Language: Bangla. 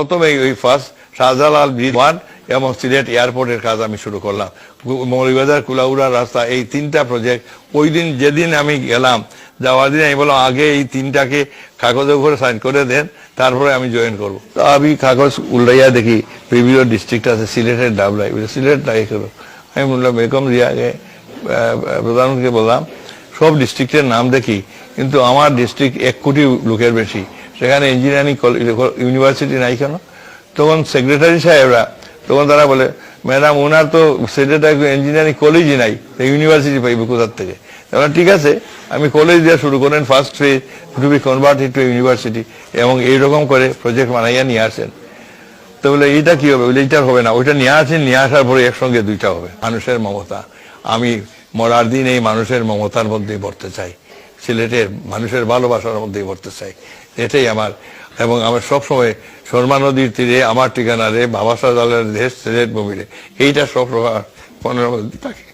প্রথমে ওই ফার্স্ট শাহজালাল ব্রিজ ওয়ান এবং সিলেট এয়ারপোর্টের কাজ আমি শুরু করলাম। মৌলিবাজার কুলাউড়া রাস্তা এই তিনটা প্রজেক্ট ওই দিন যেদিন আমি গেলাম, যাওয়ার দিন আমি বললাম, আগে এই তিনটাকে কাগজের উপরে সাইন করে দেন, তারপরে আমি জয়েন করব। তো আমি কাগজ উল্টাইয়া দেখি, বিভিন্ন ডিস্ট্রিক্ট আছে, সিলেটের ডাবলাই, বলে, সিলেট নাই করো আমি বললাম, বেগম রিয়াকে প্রধানমন্ত্রীকে বললাম, সব ডিস্ট্রিক্টের নাম দেখি, কিন্তু আমার ডিস্ট্রিক্ট এক কোটি লোকের বেশি। সেখানে ইঞ্জিনিয়ারিং ইউনিভার্সিটি নাই কেন? তখন সেক্রেটারি সাহেবরা, তখন তারা বলে ম্যাডাম ওনার তো সেক্রেটারি ইঞ্জিনিয়ারিং কলেজই নাই ইউনিভার্সিটি পাইবে কোথার থেকে? ঠিক আছে, আমি কলেজ দেওয়া শুরু করেন first phase to be converted to university এবং এইরকম করে প্রজেক্ট বানাইয়া নিয়ে আসেন। তো বলে, এইটা কি হবে? বলে, এইটা হবে না। ওইটা নিয়ে আসেন, নিয়ে আসার পরে একসঙ্গে দুইটা হবে, মানুষের মমতা। আমি মরার দিন এই মানুষের মমতার মধ্যেই পড়তে চাই। সিলেটের মানুষের ভালোবাসার মধ্যেই পড়তে চাই। এটাই আমার, এবং আমার সবসময় শর্মা নদীর তীরে, আমার ঠিকানা রে বাবা সাহেব দেশ সিলেট ভূমিরে এইটা সব মনের মধ্যে থাকে।